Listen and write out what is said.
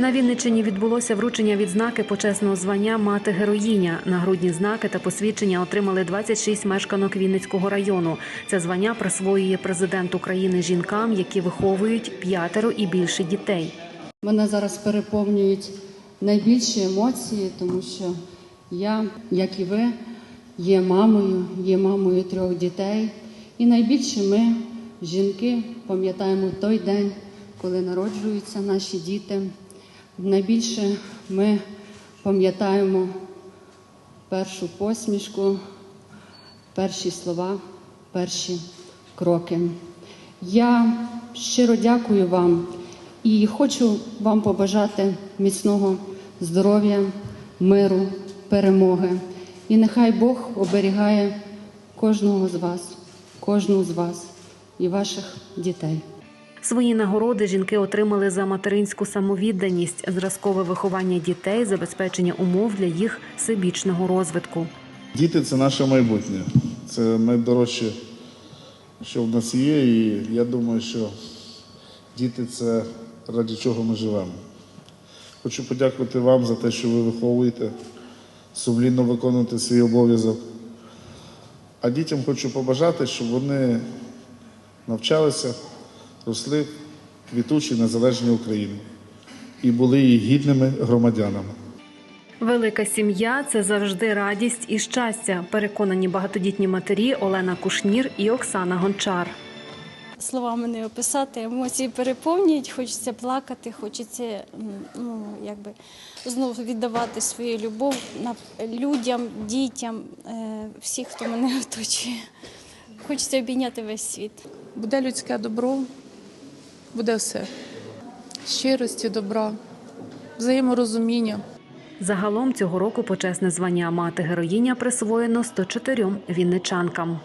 На Вінниччині відбулося вручення відзнаки почесного звання Мати героїня. Нагрудні знаки та посвідчення отримали 26 мешканок Вінницького району. Це звання присвоює президент України жінкам, які виховують п'ятеро і більше дітей. Мене зараз переповнюють найбільші емоції, тому що я, як і ви, є мамою, є мамою трьох дітей. І найбільше ми, жінки, пам'ятаємо той день, коли народжуються наші діти. Найбільше ми пам'ятаємо першу посмішку, перші слова, перші кроки. Я щиро дякую вам і хочу вам побажати міцного здоров'я, миру, перемоги. І нехай Бог оберігає кожного з вас, кожну з вас і ваших дітей. Свої нагороди жінки отримали за материнську самовідданість, зразкове виховання дітей, забезпечення умов для їх всебічного розвитку. Діти це наше майбутнє. Це найдорожче, що в нас є. І я думаю, що діти це ради чого ми живемо. Хочу подякувати вам за те, що ви виховуєте, сумлінно виконуєте свій обов'язок. А дітям хочу побажати, щоб вони навчалися, росли в квітучій незалежній Україні і були її гідними громадянами. Велика сім'я це завжди радість і щастя. Переконані багатодітні матері Олена Кушнір і Оксана Гончар. Словами не описати, емоції переповнюють, хочеться плакати, хочеться ну, якби, знову віддавати свою любов людям, дітям, е, всіх, хто мене оточує. Хочеться обійняти весь світ. Буде людське добро, буде все. Щирості, добра, взаєморозуміння. Загалом цього року почесне звання мати героїня присвоєно 104 вінничанкам.